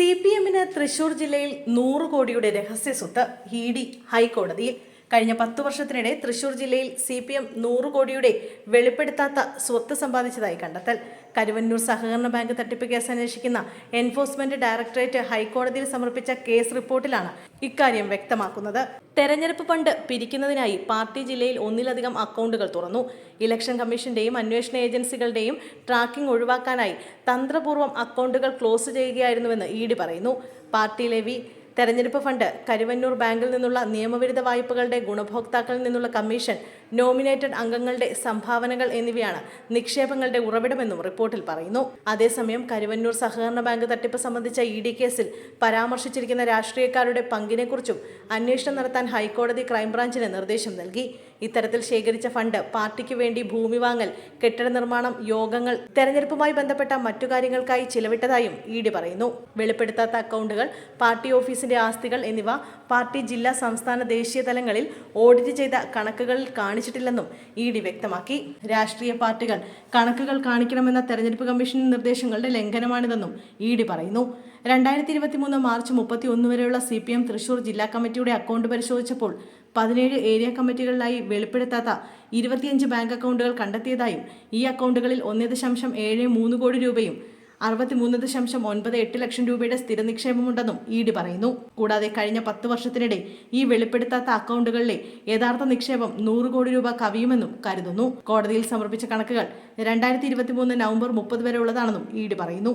C P എമ്മിന് തൃശൂർ ജില്ലയിൽ നൂറ് കോടിയുടെ രഹസ്യ സ്വത്ത് ഇ ഡി ഹൈക്കോടതിയിൽ കഴിഞ്ഞ പത്ത് വർഷത്തിനിടെ തൃശൂർ ജില്ലയിൽ സി പി എം നൂറ് കോടിയുടെ വെളിപ്പെടുത്താത്ത സ്വത്ത് സമ്പാദിച്ചതായി കണ്ടെത്തൽ. കരുവന്നൂർ സഹകരണ ബാങ്ക് തട്ടിപ്പ് കേസ് അന്വേഷിക്കുന്ന എൻഫോഴ്സ്മെന്റ് ഡയറക്ടറേറ്റ് ഹൈക്കോടതിയിൽ സമർപ്പിച്ച കേസ് റിപ്പോർട്ടിലാണ് ഇക്കാര്യം വ്യക്തമാക്കുന്നത്. തെരഞ്ഞെടുപ്പ് ഫണ്ട് പിരിക്കുന്നതിനായി പാർട്ടി ജില്ലയിൽ ഒന്നിലധികം അക്കൗണ്ടുകൾ തുറന്നു. ഇലക്ഷൻ കമ്മീഷന്റെയും അന്വേഷണ ഏജൻസികളുടെയും ട്രാക്കിംഗ് ഒഴിവാക്കാനായി തന്ത്രപൂർവം അക്കൗണ്ടുകൾ ക്ലോസ് ചെയ്യുകയായിരുന്നുവെന്ന് ഇ ഡി പറയുന്നു. പാർട്ടി ലെവി തെരഞ്ഞെടുപ്പ് ഫണ്ട് കരുവന്നൂർ ബാങ്കിൽ നിന്നുള്ള നിയമവിരുദ്ധ വായ്പകളുടെ ഗുണഭോക്താക്കളിൽ നിന്നുള്ള കമ്മീഷൻ നോമിനേറ്റഡ് അംഗങ്ങളുടെ സംഭാവനകൾ എന്നിവയാണ് നിക്ഷേപങ്ങളുടെ ഉറവിടമെന്നും റിപ്പോർട്ടിൽ പറയുന്നു. അതേസമയം കരുവന്നൂർ സഹകരണ ബാങ്ക് തട്ടിപ്പ് സംബന്ധിച്ച ഇ ഡി കേസിൽ പരാമർശിച്ചിരിക്കുന്ന രാഷ്ട്രീയക്കാരുടെ പങ്കിനെക്കുറിച്ചും അന്വേഷണം നടത്താൻ ഹൈക്കോടതി ക്രൈംബ്രാഞ്ചിന് നിർദ്ദേശം നൽകി. ഇത്തരത്തിൽ ശേഖരിച്ച ഫണ്ട് പാർട്ടിക്ക് വേണ്ടി ഭൂമി വാങ്ങൽ കെട്ടിട നിർമ്മാണം യോഗങ്ങൾ തെരഞ്ഞെടുപ്പുമായി ബന്ധപ്പെട്ട മറ്റു കാര്യങ്ങൾക്കായി ചിലവിട്ടതായും ഇ ഡി പറയുന്നു. വെളിപ്പെടുത്താത്ത അക്കൗണ്ടുകൾ പാർട്ടി ഓഫീസിന്റെ ആസ്തികൾ എന്നിവ പാർട്ടി ജില്ലാ സംസ്ഥാന ദേശീയ തലങ്ങളിൽ ഓഡിറ്റ് ചെയ്ത കണക്കുകളിൽ കാണിച്ചിട്ടില്ലെന്നും ഇ ഡി വ്യക്തമാക്കി. രാഷ്ട്രീയ പാർട്ടികൾ കണക്കുകൾ കാണിക്കണമെന്ന തെരഞ്ഞെടുപ്പ് കമ്മീഷൻ നിർദ്ദേശങ്ങളുടെ ലംഘനമാണിതെന്നും ഇ ഡി പറയുന്നു. രണ്ടായിരത്തി ഇരുപത്തിമൂന്ന് മാർച്ച് മുപ്പത്തി ഒന്ന് വരെയുള്ള സി പി എം തൃശൂർ ജില്ലാ കമ്മിറ്റിയുടെ അക്കൗണ്ട് പരിശോധിച്ചപ്പോൾ പതിനേഴ് ഏരിയ കമ്മിറ്റികളിലായി വെളിപ്പെടുത്താത്ത ഇരുപത്തിയഞ്ച് ബാങ്ക് അക്കൗണ്ടുകൾ കണ്ടെത്തിയതായും ഈ അക്കൗണ്ടുകളിൽ ഒന്ന് ദശാംശം ഏഴ് മൂന്ന് കോടി രൂപയും അറുപത്തിമൂന്ന് ദശാംശം ഒൻപത് എട്ട് ലക്ഷം രൂപയുടെ സ്ഥിര നിക്ഷേപമുണ്ടെന്നും ഇ ഡി പറയുന്നു. കൂടാതെ കഴിഞ്ഞ പത്ത് വർഷത്തിനിടെ ഈ വെളിപ്പെടുത്താത്ത അക്കൗണ്ടുകളിലെ യഥാർത്ഥ നിക്ഷേപം നൂറ് കോടി രൂപ കവിയുമെന്നും കരുതുന്നു. കോടതിയിൽ സമർപ്പിച്ച കണക്കുകൾ രണ്ടായിരത്തി ഇരുപത്തിമൂന്ന് നവംബർ മുപ്പത് വരെ ഉള്ളതാണെന്നും ഇ ഡി പറയുന്നു.